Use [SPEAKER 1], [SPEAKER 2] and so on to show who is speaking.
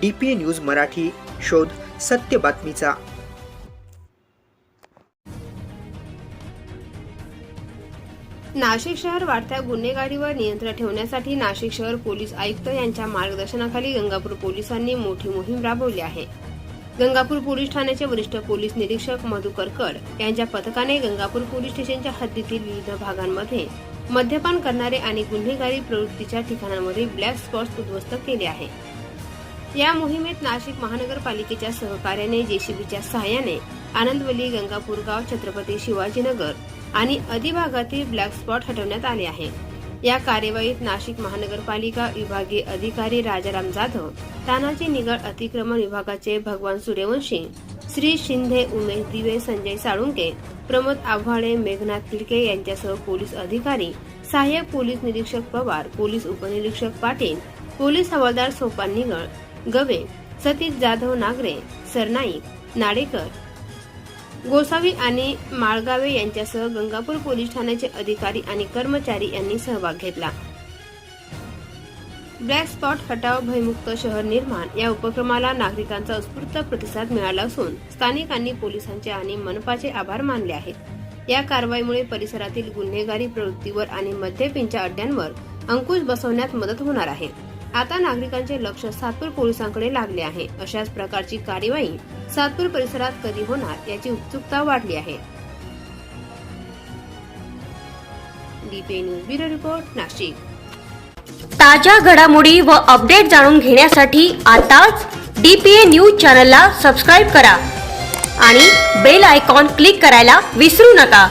[SPEAKER 1] D P news Marathi शोध सत्य बातमीचा.
[SPEAKER 2] नाशिक शहर वाढत्या गुन्हेगारीवर नियंत्रण ठेवण्यासाठी नाशिक शहर पोलीस आयुक्त यांच्या मार्गदर्शनाखाली गंगापूर पोलिसांनी मोठी मोहीम राबवली आहे. गंगापूर पोलीस ठाण्याचे वरिष्ठ पोलीस निरीक्षक मधुकर कड यांच्या पथकाने गंगापूर पोलीस स्टेशनच्या हद्दीतील विविध भागांमध्ये मद्यपान करणारे आणि गुन्हेगारी प्रवृत्तीच्या ठिकाणांमध्ये ब्लॅक स्पॉट्स उद्ध्वस्त केले आहे. या मोहिमेत नाशिक महानगरपालिकेच्या सहकार्याने जेसीबीच्या सहाय्याने आनंदवली गंगापूरगाव छत्रपती शिवाजीनगर आणि अधिभागातील ब्लॅक स्पॉट हटवण्यात आले आहे. या कार्यवाहीत नाशिक महानगरपालिका विभागीय अधिकारी राजाराम जाधव तानाजी निगड अतिक्रमण विभागाचे भगवान सूर्यवंशी श्री शिंदे उमेश दिवे संजय साळुंके प्रमोद आव्हाडे मेघनाथ तिडके यांच्यासह पोलीस अधिकारी सहाय्यक पोलीस निरीक्षक पवार पोलीस उपनिरीक्षक पाटील पोलीस हवालदार सोपान निगळ गवे सतीश जाधव नागरे सरनाईक नाडेकर. गोसावी आणि माळगावे यांच्यासह गंगापूर पोलीस ठाण्याचे अधिकारी आणि कर्मचारी यांनी सहभाग घेतला. ब्लॅक स्पॉट हटाव भयमुक्त शहर निर्माण या उपक्रमाला नागरिकांचा उत्स्फूर्त प्रतिसाद मिळाला असून स्थानिकांनी पोलिसांचे आणि मनपाचे आभार मानले आहेत. या कारवाईमुळे परिसरातील गुन्हेगारी प्रवृत्तीवर आणि मद्यपिंच्या अड्ड्यांवर अंकुश बसवण्यात मदत होणार आहे. आता नागरिकांचे लक्ष सातपूर पोलिसांकडे लागले आहे. अशाच प्रकारची कार्यवाही सातपूर परिसरात कधी होणार याची उत्सुकता वाढली आहे. News report Nashik.
[SPEAKER 3] ताज्या घडामोडी व अपडेट जाणून घेण्यासाठी आताच डीपीए न्यूज चॅनलला सबस्क्राईब करा आणि बेल आयकॉन क्लिक करायला विसरू नका.